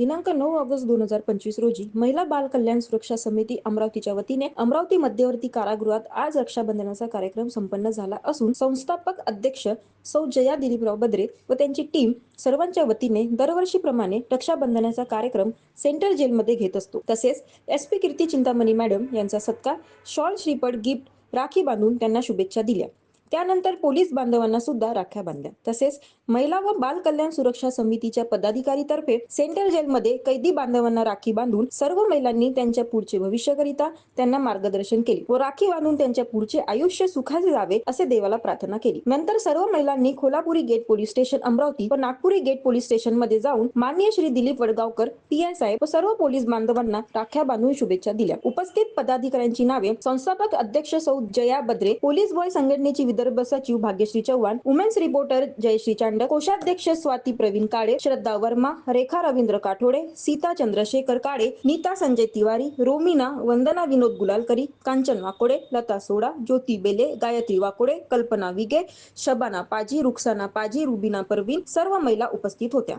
दिनांक नऊ ऑगस्ट दोन हजार पंचवीस रोजी महिला बाल कल्याण सुरक्षा समिती अमरावतीच्या वतीने अमरावती मध्यवर्ती कारागृहात आज रक्षाबंधनाचा कार्यक्रम संपन्न झाला असून संस्थापक अध्यक्ष सौ जया दिलीपराव बद्रे व त्यांची टीम सर्वांच्या वतीने दरवर्षीप्रमाणे रक्षाबंधनाचा कार्यक्रम सेंट्रल जेलमध्ये घेत असतो. तसेच S P Kirti Chintamani madam यांचा सत्कार शॉल श्रीपड गिफ्ट राखी बांधून त्यांना शुभेच्छा दिल्या. त्यानंतर पोलीस बांधवांना सुद्धा राख्या बांधल्या. तसेच महिला व बाल कल्याण सुरक्षा समितीच्या पदाधिकारी तर्फे सेंट्रल जेलमध्ये कैदी बांधवांना राखी बांधून सर्व महिलांनी त्यांच्या पुढचे भविष्याकरिता त्यांना मार्गदर्शन केले व राखी बांधून त्यांच्या पुढचे आयुष्य सुखाचे जावे असे देवाला प्रार्थना केली. नंतर सर्व महिलांनी Kholapuri gate police station Amravati व नागपुरी गेट पोलीस स्टेशनमध्ये जाऊन माननीय श्री दिलीप वडगावकर पी आय साहेब व सर्व पोलीस बांधवांना राख्या बांधून शुभेच्छा दिल्या. उपस्थित पदाधिकाऱ्यांची नावे संस्थापक अध्यक्ष सौ जया बद्रे पोलीस बॉय संघटनेची विदर्भ सचिव भाग्यश्री चव्हाण वुमेन्स रिपोर्टर जयश्री चांड कोषाध्यक्ष स्वाती प्रवीण काळे श्रद्धा वर्मा रेखा रवींद्र काठोडे सीता चंद्रशेखर काळे नीता संजय तिवारी रोमिना वंदना विनोद गुलालकरी कांचन वाकोडे लता सोडा ज्योती बेले गायत्री वाकोडे कल्पना विगे शबाना पाजी रुखसाना पाजी रुबिना परवीन सर्व महिला उपस्थित होत्या.